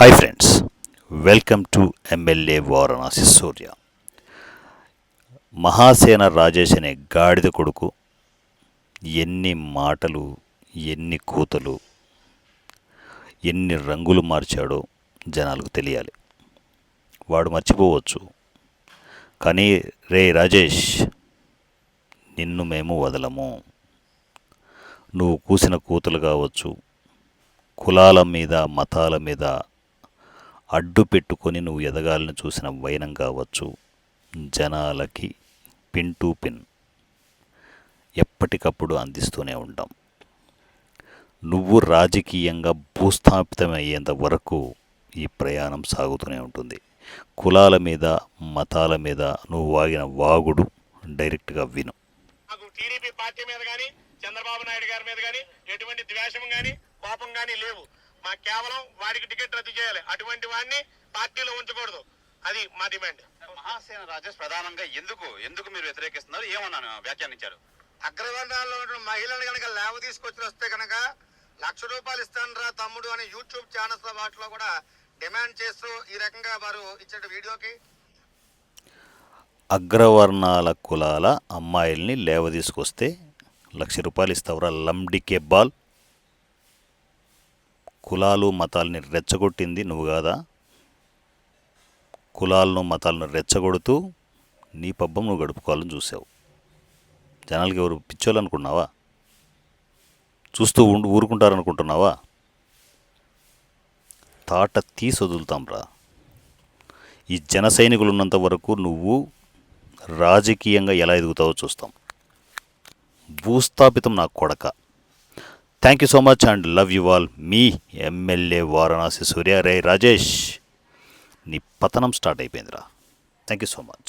Hi friends welcome to MLA Varanasi Surya Mahasena Rajesh అనే గాడిద కొడుకు ఎన్ని మాటలు ఎన్ని కూతలు ఎన్ని రంగులు మార్చాడో జనాలకు తెలియాలి. వాడు మర్చిపోవచ్చు. కానీ రే రాజేష్ నిన్ను మేము వదలము. నువ్వు కూసిన కూతులు కావచ్చు కులాల మీద మతాల మీద అడ్డు పెట్టుకొని నువ్వు ఎదగాలని చూసిన వైనం కావచ్చు. జనాలకి పిన్ టు పిన్ ఎప్పటికప్పుడు అందిస్తూనే ఉంటాం. నువ్వు రాజకీయంగా భూస్థాపితమయ్యేంత వరకు ఈ ప్రయాణం సాగుతూనే ఉంటుంది. కులాల మీద మతాల మీద నువ్వు వాగిన వాగుడు డైరెక్ట్గా విను. టీడీపీ పార్టీ మీద కానీ చంద్రబాబు నాయుడు గారి మీద కానీ ఎటువంటి ద్వేషం కానీ కోపం కానీ లేవు. మా కేవలం వాడికి టికెట్ రద్దు చేయాలి. అటువంటి వాడిని పార్టీలో ఉంచకూడదు. అది మా డిమాండ్. మహాసేన రాజేష్ ప్రధానంగా ఎందుకు ఎందుకు మీరు వ్యతిరేకిస్తున్నారు? ఏమన్నాను వ్యాఖ్యానించారు? అగ్రవర్ణాల్లో ఉన్న మహిళలు కనుక లేవ తీసుకొచ్చి వస్తే కనుక లక్ష రూపాయలు ఇస్తాను రా తమ్ముడు అని యూట్యూబ్ ఛానల్స్ వాటిలో కూడా డిమాండ్ చేస్తూ ఈ రకంగా వారు ఇచ్చిన వీడియోకి? అగ్రవర్ణాల కులాల అమ్మాయిల్ని లేవ తీసుకొస్తే లక్ష రూపాయలు ఇస్తావురా లండికే బాల్. కులాలు మతాల్ని రెచ్చగొట్టింది నువ్వు కాదా? కులాలను మతాలను రెచ్చగొడుతూ నీ పబ్బం నువ్వు గడుపుకోవాలని చూసావు. జనాలకి ఎవరు పిచ్చోళ్ళనుకున్నావా చూస్తూ ఉండు ఊరుకుంటారనుకుంటున్నావా? తాట తీసి వదులుతాం రా. ఈ జన సైనికులు ఉన్నంత వరకు నువ్వు రాజకీయంగా ఎలా ఎదుగుతావో చూస్తాం. భూస్థాపితం నా కొడక. Thank you so much and love you all me MLA Varanasi Surya రే రాజేష్ నీ పతనం స్టార్ట్ అయిపోయిందిరా. Thank you so much